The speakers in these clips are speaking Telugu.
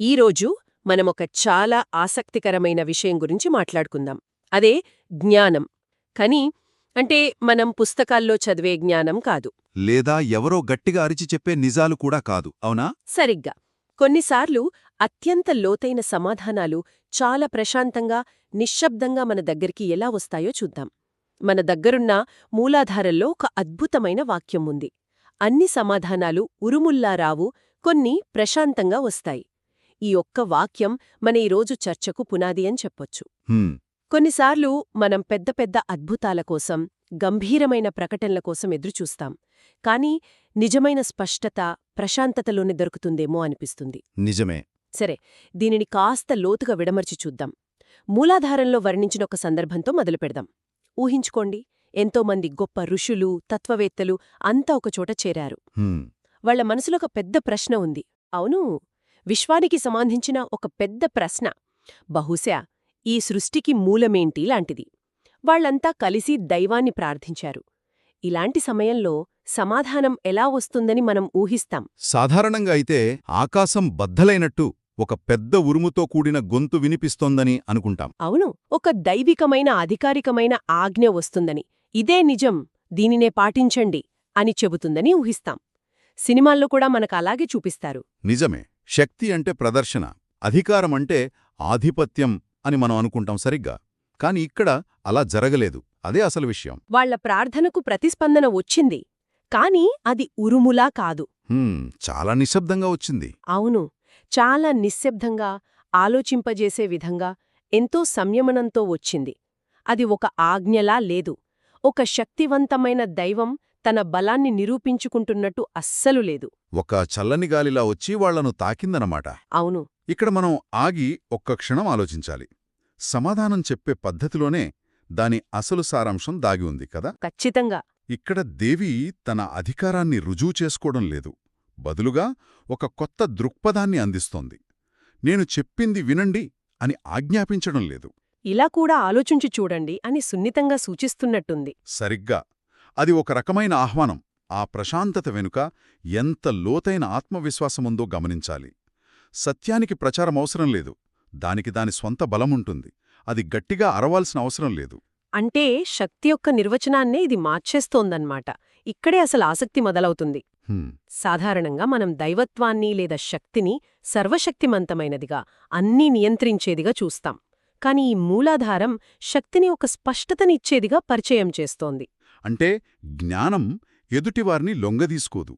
ఈరోజు మనమొక చాలా ఆసక్తికరమైన విషయం గురించి మాట్లాడుకుందాం. అదే జ్ఞానం. కానీ అంటే మనం పుస్తకాల్లో చదివే జ్ఞానం కాదు. లేదా ఎవరో గట్టిగా అరిచి చెప్పే నిజాలు కూడా కాదు. అవునా? సరిగ్గా. కొన్నిసార్లు అత్యంత లోతైన సమాధానాలు చాలా ప్రశాంతంగా నిశ్శబ్దంగా మన దగ్గరికి ఎలా వస్తాయో చూద్దాం. మన దగ్గరున్న మూలాధారంలో ఒక అద్భుతమైన వాక్యం ఉంది. అన్ని సమాధానాలు ఉరుముల్లా రావు కొన్ని ప్రశాంతంగా వస్తాయి. ఈ ఒక్క వాక్యం మన ఈరోజు చర్చకు పునాది అని చెప్పొచ్చు. కొన్నిసార్లు మనం పెద్ద పెద్ద అద్భుతాల కోసం గంభీరమైన ప్రకటనల కోసం ఎదురుచూస్తాం. కానీ నిజమైన స్పష్టత ప్రశాంతతలోనే దొరుకుతుందేమో అనిపిస్తుంది. నిజమే. సరే దీనిని కాస్త లోతుగా విడమర్చి చూద్దాం. మూలాధారంలో వర్ణించిన ఒక సందర్భంతో మొదలుపెడదాం ఊహించుకోండి ఎంతోమంది గొప్ప ఋషులు తత్వవేత్తలు అంతా ఒకచోట చేరారు. వాళ్ళ మనసులో ఒక పెద్ద ప్రశ్న ఉంది. అవును విశ్వానికి సంబంధించిన ఒక పెద్ద ప్రశ్న. బహుశా ఈ సృష్టికి మూలమేంటి లాంటిది. వాళ్ళంతా కలిసి దైవాన్ని ప్రార్థించారు. ఇలాంటి సమయంలో సమాధానం ఎలా వస్తుందని మనం ఊహిస్తాం. సాధారణంగా అయితే ఆకాశం బద్దలైనట్టు ఒక పెద్ద ఉరుముతో కూడిన గొంతు వినిపిస్తోందని అనుకుంటాం. అవును ఒక దైవికమైన అధికారికమైన ఆజ్ఞ వస్తుందని. ఇదే నిజం దీనినే పాటించండి అని చెబుతుందని ఊహిస్తాం. సినిమాల్లో కూడా మనకు అలాగే చూపిస్తారు. నిజమే. శక్తి అంటే ప్రదర్శన అధికారం అంటే ఆధిపత్యం అని మనం అనుకుంటాం సరిగ్గా. కాని ఇక్కడ అలా జరగలేదు. అదే అసలు విషయం. వాళ్ళ ప్రార్థనకు ప్రతిస్పందన వచ్చింది. కాని అది ఉరుములా కాదు. చాలా నిశ్శబ్దంగా వచ్చింది. అవును చాలా నిశ్శబ్దంగా ఆలోచింపజేసే విధంగా ఎంతో సంయమనంతో వచ్చింది. అది ఒక ఆజ్ఞలా లేదు. ఒక శక్తివంతమైన దైవం తన బలాన్ని నిరూపించుకుంటున్నట్టు అస్సలు లేదు. ఒక చల్లని గాలిలా వచ్చి వాళ్ళను తాకిందనమాట అవును. ఇక్కడ మనం ఆగి ఒక్క క్షణం ఆలోచించాలి. సమాధానం చెప్పే పద్ధతిలోనే దాని అసలు సారాంశం దాగి ఉంది కదా? ఖచ్చితంగా. ఇక్కడ దేవి తన అధికారాన్ని రుజువు చేసుకోవడం లేదు. బదులుగా ఒక కొత్త దృక్పథాన్ని అందిస్తోంది. నేను చెప్పింది వినండి అని ఆజ్ఞాపించడం లేదు. ఇలా కూడా ఆలోచించి చూడండి అని సున్నితంగా సూచిస్తున్నట్టుంది. సరిగ్గా. అది ఒక రకమైన ఆహ్వానం. ఆ ప్రశాంతత వెనుక ఎంత లోతైన ఆత్మవిశ్వాసముందో గమనించాలి. సత్యానికి ప్రచారం అవసరం లేదు. దానికి దాని స్వంత బలముంటుంది. అది గట్టిగా అరవాల్సిన అవసరం లేదు. అంటే శక్తి యొక్క నిర్వచనాన్నే ఇది మార్చేస్తోందన్నమాట. ఇక్కడే అసలు ఆసక్తి మొదలవుతుంది. సాధారణంగా మనం దైవత్వాన్ని లేదా శక్తిని సర్వశక్తిమంతమైనదిగా అన్నీ నియంత్రించేదిగా చూస్తాం. కాని ఈ మూలాధారం శక్తిని ఒక స్పష్టతనిచ్చేదిగా పరిచయం చేస్తోంది. అంటే జ్ఞానం ఎదుటివారిని లొంగదీసుకోదు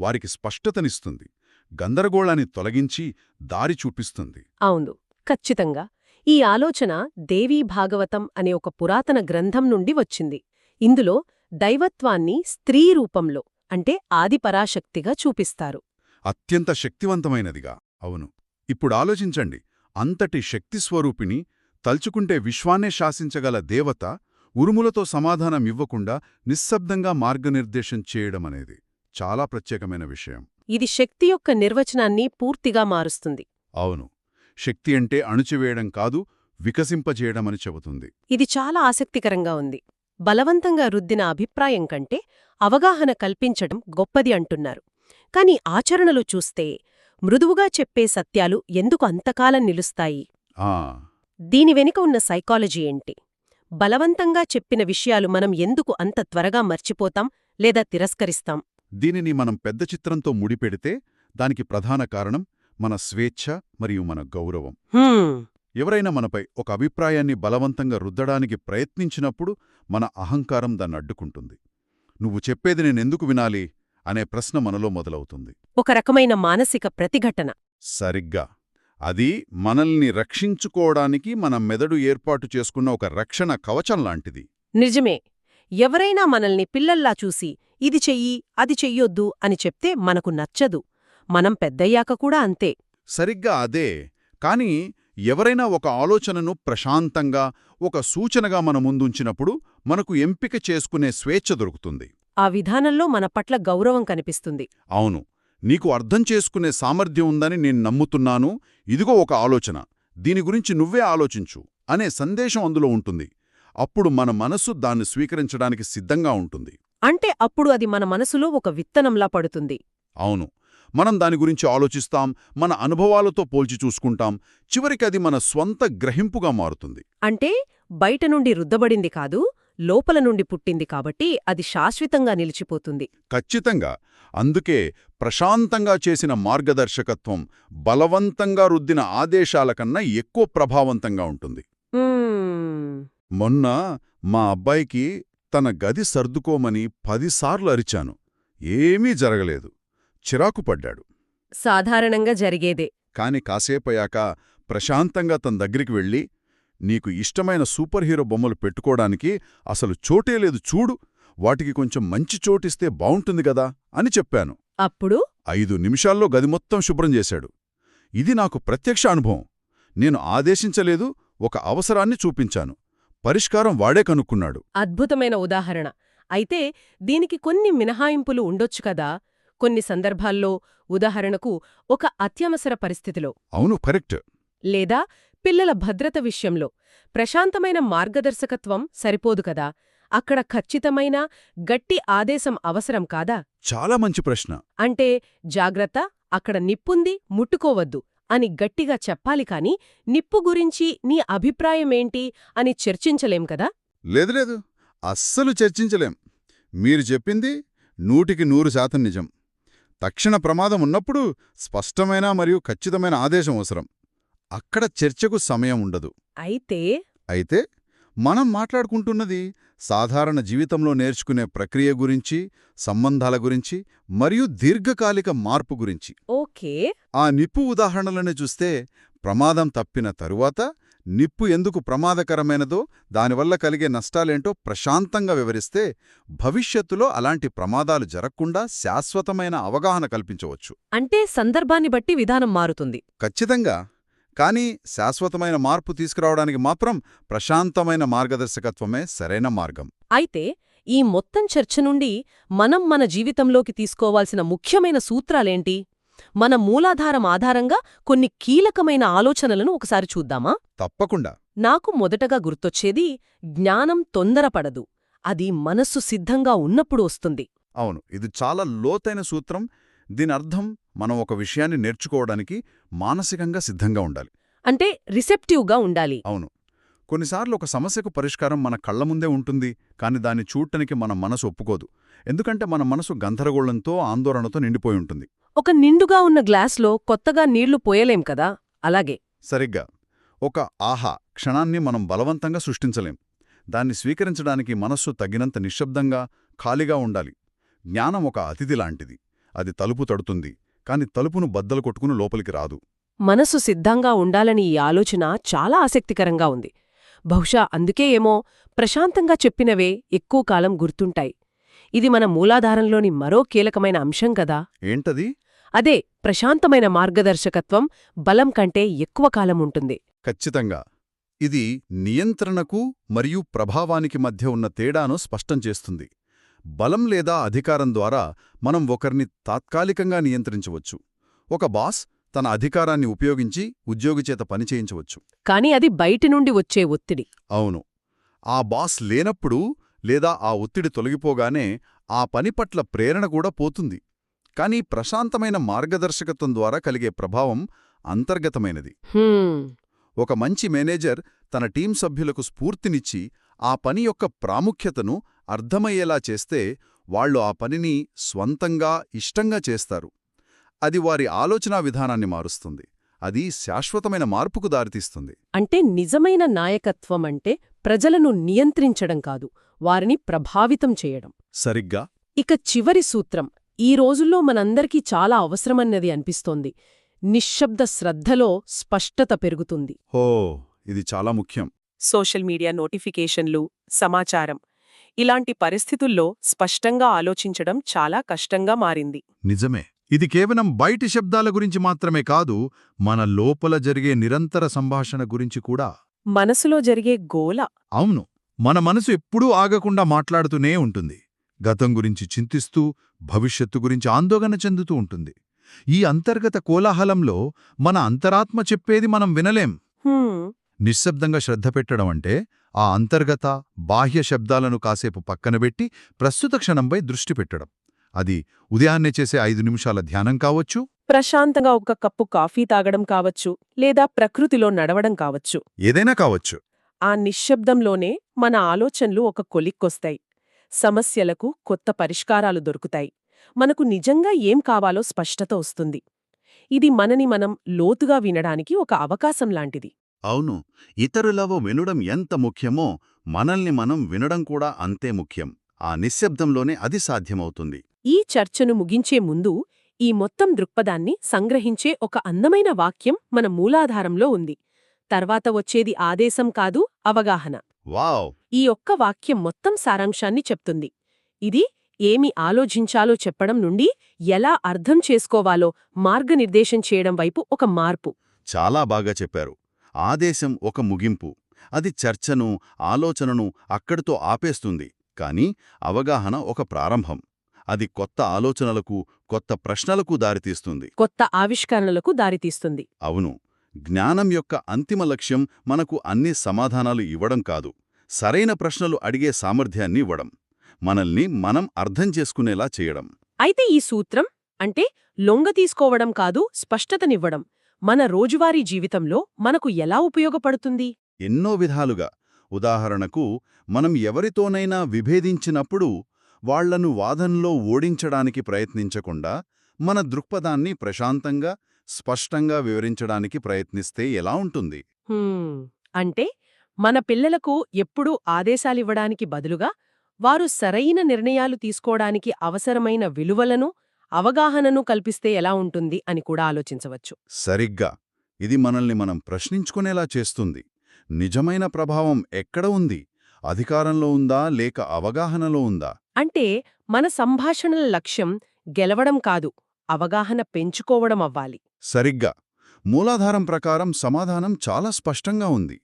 వారికి స్పష్టతనిస్తుంది గందరగోళాన్ని తొలగించి దారి చూపిస్తుంది. అవును ఖచ్చితంగా. ఈ ఆలోచన దేవీ భాగవతం అనే ఒక పురాతన గ్రంథం నుండి వచ్చింది. ఇందులో దైవత్వాన్ని స్త్రీ రూపంలో అంటే ఆదిపరాశక్తిగా చూపిస్తారు. అత్యంత శక్తివంతమైనదిగా అవును. ఇప్పుడు ఆలోచించండి అంతటి శక్తిస్వరూపిణి తల్చుకుంటే విశ్వాన్నే శాసించగల దేవత ఉరుములతో సమాధానం ఇవ్వకుండా నిశ్శబ్దంగా మార్గనిర్దేశం చేయడమనేది చాలా ప్రత్యేకమైన విషయం. ఇది శక్తి యొక్క నిర్వచనాన్ని పూర్తిగా మారుస్తుంది. అవును. శక్తి అంటే అణుచివేయడం కాదు వికసింపజేయడమని చెబుతుంది. ఇది చాలా ఆసక్తికరంగా ఉంది. బలవంతంగా రుద్దిన అభిప్రాయం కంటే అవగాహన కల్పించడం గొప్పది అంటున్నారు. కాని ఆచరణలో చూస్తే మృదువుగా చెప్పే సత్యాలు ఎందుకు అంతకాలం నిలుస్తాయి? ఆ! దీని వెనుక ఉన్న సైకాలజీ ఏంటి? బలవంతంగా చెప్పిన విషయాలు మనం ఎందుకు అంత త్వరగా మర్చిపోతాం లేదా తిరస్కరిస్తాం? దీనిని మనం పెద్ద చిత్రంతో ముడిపెడితే దానికి ప్రధాన కారణం మన స్వేచ్ఛ మరియు మన గౌరవం. ఎవరైనా మనపై ఒక అభిప్రాయాన్ని బలవంతంగా రుద్దడానికి ప్రయత్నించినప్పుడు మన అహంకారం దాన్ని అడ్డుకుంటుంది. నువ్వు చెప్పేది నేనెందుకు వినాలి అనే ప్రశ్న మనలో మొదలవుతుంది. ఒక రకమైన మానసిక ప్రతిఘటన. సరిగ్గా. అది మనల్ని రక్షించుకోవడానికి మన మెదడు ఏర్పాటు చేసుకున్న ఒక రక్షణ కవచం లాంటిది. నిజమే. ఎవరైనా మనల్ని పిల్లల్లా చూసి ఇది చెయ్యి అది చెయ్యొద్దు అని చెప్తే మనకు నచ్చదు. మనం పెద్దయ్యాక కూడా అంతే. సరిగ్గా అదే. కాని ఎవరైనా ఒక ఆలోచనను ప్రశాంతంగా ఒక సూచనగా మన ముందుంచినప్పుడు మనకు ఎంపిక చేసుకునే స్వేచ్ఛ దొరుకుతుంది. ఆ విధానంలో మన పట్ల గౌరవం కనిపిస్తుంది. అవును. నీకు అర్థం చేసుకునే సామర్థ్యం ఉందని నేను నమ్ముతున్నాను. ఇదిగో ఒక ఆలోచన. దీని గురించి నువ్వే ఆలోచించు అనే సందేశం అందులో ఉంటుంది. అప్పుడు మన మనసు దాన్ని స్వీకరించడానికి సిద్ధంగా ఉంటుంది. అంటే అప్పుడు అది మన మనసులో ఒక విత్తనంలా పడుతుంది. అవును. మనం దాని గురించి ఆలోచిస్తాం మన అనుభవాలతో పోల్చి చూసుకుంటాం. చివరికి అది మన స్వంత గ్రహింపుగా మారుతుంది. అంటే బయట నుండి రుద్దబడింది కాదు లోపల నుండి పుట్టింది కాబట్టి అది శాశ్వతంగా నిలిచిపోతుంది. ఖచ్చితంగా. అందుకే ప్రశాంతంగా చేసిన మార్గదర్శకత్వం బలవంతంగా రుద్దిన ఆదేశాల కన్నా ఎక్కువ ప్రభావవంతంగా ఉంటుంది. మొన్న మా అబ్బాయికి తన గది సర్దుకోమని పదిసార్లు అరిచాను. ఏమీ జరగలేదు. చిరాకు పడ్డాడు. సాధారణంగా జరిగేదే. కాని కాసేపయ్యాక ప్రశాంతంగా తన దగ్గరికి వెళ్ళి నీకు ఇష్టమైన సూపర్ హీరో బొమ్మలు పెట్టుకోవడానికి అసలు చోటే లేదు చూడు. వాటికి కొంచెం మంచి చోటిస్తే బావుంటుంది గదా అని చెప్పాను. అప్పుడు? ఐదు నిమిషాల్లో గది మొత్తం శుభ్రం చేశాడు. ఇది నాకు ప్రత్యక్ష అనుభవం. నేను ఆదేశించలేదు ఒక అవసరాన్ని చూపించాను. పరిష్కారం వాడే కనుక్కున్నాడు. అద్భుతమైన ఉదాహరణ. అయితే దీనికి కొన్ని మినహాయింపులు ఉండొచ్చు కదా? కొన్ని సందర్భాల్లో ఉదాహరణకు ఒక అత్యవసర పరిస్థితిలో. అవును కరెక్ట్. లేదా పిల్లల భద్రత విషయంలో. ప్రశాంతమైన మార్గదర్శకత్వం సరిపోదు కదా? అక్కడ ఖచ్చితమైన గట్టి ఆదేశం అవసరం కాదా? చాలా మంచి ప్రశ్న. అంటే జాగ్రత్త అక్కడ నిప్పుంది ముట్టుకోవద్దు అని గట్టిగా చెప్పాలి కాని నిప్పు గురించి నీ అభిప్రాయమేంటి అని చర్చించలేం కదా? లేదు లేదు. అస్సలు చర్చించలేం. మీరు చెప్పింది నూటికి నూరు శాతం నిజం. తక్షణ ప్రమాదం ఉన్నప్పుడు స్పష్టమైన మరియు ఖచ్చితమైన ఆదేశం అవసరం. అక్కడ చర్చకు సమయం ఉండదు. అయితే అయితే మనం మాట్లాడుకుంటున్నది సాధారణ జీవితంలో నేర్చుకునే ప్రక్రియ గురించి సంబంధాల గురించి మరియు దీర్ఘకాలిక మార్పు గురించి. ఓకే. ఆ నిప్పు ఉదాహరణలను చూస్తే ప్రమాదం తప్పిన తరువాత నిప్పు ఎందుకు ప్రమాదకరమైనదో దానివల్ల కలిగే నష్టాలేంటో ప్రశాంతంగా వివరిస్తే భవిష్యత్తులో అలాంటి ప్రమాదాలు జరగకుండా శాశ్వతమైన అవగాహన కల్పించవచ్చు. అంటే సందర్భాన్ని బట్టి విధానం మారుతుంది. ఖచ్చితంగా. కానీ శాశ్వతమైన మార్పు తీసుకురావడానికి మాత్రం ప్రశాంతమైన మార్గదర్శకత్వమే సరైన మార్గం. అయితే ఈ మొత్తం చర్చ నుండి మనం మన జీవితంలోకి తీసుకోవాల్సిన ముఖ్యమైన సూత్రాలేంటి? మన మూలాధారం ఆధారంగా కొన్ని కీలకమైన ఆలోచనలను ఒకసారి చూద్దామా? తప్పకుండా. నాకు మొదటగా గుర్తొచ్చేది జ్ఞానం తొందరపడదు. అది మనస్సు సిద్ధంగా ఉన్నప్పుడు వస్తుంది. అవును ఇది చాలా లోతైన సూత్రం. దీని అర్థం మనం ఒక విషయాన్ని నేర్చుకోవడానికి మానసికంగా సిద్ధంగా ఉండాలి. అంటే రిసెప్టివ్గా ఉండాలి. అవును. కొన్నిసార్లు ఒక సమస్యకు పరిష్కారం మన కళ్ళ ముందే ఉంటుంది కాని దాన్ని చూడటానికి మన మనసు ఒప్పుకోదు. ఎందుకంటే మన మనసు గందరగోళంతో ఆందోళనతో నిండిపోయి ఉంటుంది. ఒక నిండుగా ఉన్న గ్లాస్లో కొత్తగా నీళ్ళు పోయలేం కదా? అలాగే. సరిగ్గా. ఒక ఆహా క్షణాన్ని మనం బలవంతంగా సృష్టించలేం. దాన్ని స్వీకరించడానికి మనస్సు తగినంత నిశ్శబ్దంగా ఖాళీగా ఉండాలి. జ్ఞానం ఒక అతిథి లాంటిది. అది తలుపు తడుతుంది కాని తలుపును బద్దలు కొట్టుకుని లోపలికి రాదు. మనసు సిద్ధంగా ఉండాలని ఈ ఆలోచన చాలా ఆసక్తికరంగా ఉంది. బహుశా అందుకే ఏమో ప్రశాంతంగా చెప్పినవే ఎక్కువ కాలం గుర్తుంటాయి. ఇది మన మూలాధారంలోని మరో కీలకమైన అంశం కదా. ఏంటది? అదే ప్రశాంతమైన మార్గదర్శకత్వం బలం కంటే ఎక్కువ కాలం ఉంటుంది. ఖచ్చితంగా. ఇది నియంత్రణకు మరియు ప్రభావానికి మధ్య ఉన్న తేడాను స్పష్టం చేస్తుంది. బలం లేదా అధికారం ద్వారా మనం ఒకరిని తాత్కాలికంగా నియంత్రించవచ్చు. ఒక బాస్ తన అధికారాన్ని ఉపయోగించి ఉద్యోగి చేత పనిచేయించవచ్చు కాని అది బయటి నుండి వచ్చే ఒత్తిడి. అవును. ఆ బాస్ లేనప్పుడు లేదా ఆ ఒత్తిడి తొలగిపోగానే ఆ పని పట్ల ప్రేరణ కూడా పోతుంది. కానీ ప్రశాంతమైన మార్గదర్శకత్వం ద్వారా కలిగే ప్రభావం అంతర్గతమైనది. ఒక మంచి మేనేజర్ తన టీం సభ్యులకు స్ఫూర్తినిచ్చి ఆ పని యొక్క ప్రాముఖ్యతను అర్థమయ్యేలా చేస్తే వాళ్ళు ఆ పనిని స్వంతంగా ఇష్టంగా చేస్తారు. అది వారి ఆలోచనా విధానాన్ని మారుస్తుంది. అది శాశ్వతమైన మార్పుకు దారితీస్తుంది. అంటే నిజమైన నాయకత్వం అంటే ప్రజలను నియంత్రించడం కాదు వారిని ప్రభావితం చేయడం. సరిగ్గా? ఇక చివరి సూత్రం ఈ రోజుల్లో మనందరికీ చాలా అవసరమన్నది అనిపిస్తోంది. నిశ్శబ్ద శ్రద్ధలో స్పష్టత పెరుగుతుంది. హో ఇది చాలా ముఖ్యం. సోషల్ మీడియా నోటిఫికేషన్లు సమాచారం. ఇలాంటి పరిస్థితుల్లో స్పష్టంగా ఆలోచించడం చాలా కష్టంగా మారింది. నిజమే. ఇది కేవలం బయటి శబ్దాల గురించి మాత్రమే కాదు మన లోపల జరిగే నిరంతర సంభాషణ గురించి కూడా. మనసులో జరిగే గోల. అవును. మన మనసు ఎప్పుడూ ఆగకుండా మాట్లాడుతూనే ఉంటుంది. గతం గురించి చింతిస్తూ భవిష్యత్తు గురించి ఆందోళన చెందుతూ ఉంటుంది. ఈ అంతర్గత కోలాహలంలో మన అంతరాత్మ చెప్పేది మనం వినలేం. నిశ్శబ్దంగా శ్రద్ధ పెట్టడం అంటే ఆ అంతర్గత బాహ్య శబ్దాలను కాసేపు పక్కనబెట్టి ప్రస్తుత క్షణంపై దృష్టి పెట్టడం. అది ఉదయాన్నే చేసే ఐదు నిమిషాల ధ్యానం కావచ్చు. ప్రశాంతంగా ఒక కప్పు కాఫీ తాగడం కావచ్చు లేదా ప్రకృతిలో నడవడం కావచ్చు. ఏదైనా కావచ్చు. ఆ నిశ్శబ్దంలోనే మన ఆలోచనలు ఒక కొలిక్కొస్తాయి. సమస్యలకు కొత్త పరిష్కారాలు దొరుకుతాయి. మనకు నిజంగా ఏం కావాలో స్పష్టత వస్తుంది. ఇది మనని మనం లోతుగా వినడానికి ఒక అవకాశం లాంటిది. అవును ఇతరులవ వినడం ఎంత ముఖ్యమో మనల్ని మనం వినడం కూడా అంతే ముఖ్యం. ఆ నిశ్శబ్దంలోనే అది సాధ్యమవుతుంది. ఈ చర్చను ముగించే ముందు ఈ మొత్తం దృక్పథాన్ని సంగ్రహించే ఒక అందమైన వాక్యం మన మూలాధారంలో ఉంది. తర్వాత వచ్చేది ఆదేశం కాదు అవగాహన. వావ్! ఈ ఒక్క వాక్యం మొత్తం సారాంశాన్ని చెప్తుంది. ఇది ఏమి ఆలోచించాలో చెప్పడం నుండి ఎలా అర్థం చేసుకోవాలో మార్గనిర్దేశం చేయడం వైపు ఒక మార్పు. చాలా బాగా చెప్పారు. ఆదేశం ఒక ముగింపు. అది చర్చను ఆలోచనను అక్కడితో ఆపేస్తుంది. కాని అవగాహన ఒక ప్రారంభం. అది కొత్త ఆలోచనలకు కొత్త ప్రశ్నలకు దారితీస్తుంది. కొత్త ఆవిష్కరణలకు దారితీస్తుంది. అవును. జ్ఞానం యొక్క అంతిమ లక్ష్యం మనకు అన్ని సమాధానాలు ఇవ్వడం కాదు. సరైన ప్రశ్నలు అడిగే సామర్థ్యాన్ని ఇవ్వడం. మనల్ని మనం అర్థం చేసుకునేలా చేయడం. అయితే ఈ సూత్రం అంటే లొంగ తీసుకోవడం కాదు స్పష్టతనివ్వడం. మన రోజువారీ జీవితంలో మనకు ఎలా ఉపయోగపడుతుంది? ఎన్నో విధాలుగా. ఉదాహరణకు మనం ఎవరితోనైనా విభేదించినప్పుడు వాళ్ళను వాదనలో ఓడించడానికి ప్రయత్నించకుండా మన దృక్పథాన్ని ప్రశాంతంగా స్పష్టంగా వివరించడానికి ప్రయత్నిస్తే ఎలా ఉంటుంది? అంటే మన పిల్లలకు ఎప్పుడూ ఆదేశాలివ్వడానికి బదులుగా వారు సరైన నిర్ణయాలు తీసుకోవడానికి అవసరమైన విలువలను అవగాహనను కల్పిస్తే ఎలా ఉంటుంది అని కూడా ఆలోచించవచ్చు. సరిగ్గా. ఇది మనల్ని మనం ప్రశ్నించుకునేలా చేస్తుంది. నిజమైన ప్రభావం ఎక్కడ ఉంది? అధికారంలో ఉందా? లేక అవగాహనలో ఉందా? అంటే మన సంభాషణల లక్ష్యం గెలవడం కాదు అవగాహన పెంచుకోవడం అవ్వాలి. సరిగ్గా. మూలాధారం ప్రకారం సమాధానం చాలా స్పష్టంగా ఉంది.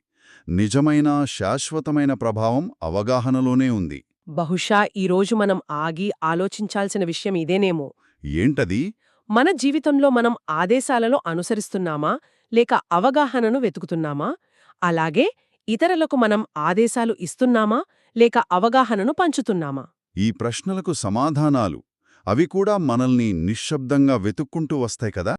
నిజమైన శాశ్వతమైన ప్రభావం అవగాహనలోనే ఉంది. బహుశా ఈరోజు మనం ఆగి ఆలోచించాల్సిన విషయం ఇదేనేమో. ఏంటది? మన జీవితంలో మనం ఆదేశాలను అనుసరిస్తున్నామా? లేక అవగాహనను వెతుకుతున్నామా? అలాగే ఇతరులకు మనం ఆదేశాలు ఇస్తున్నామా? లేక అవగాహనను పంచుతున్నామా? ఈ ప్రశ్నలకు సమాధానాలు. అవి కూడా మనల్ని నిశ్శబ్దంగా వెతుక్కుంటూ వస్తాయి కదా?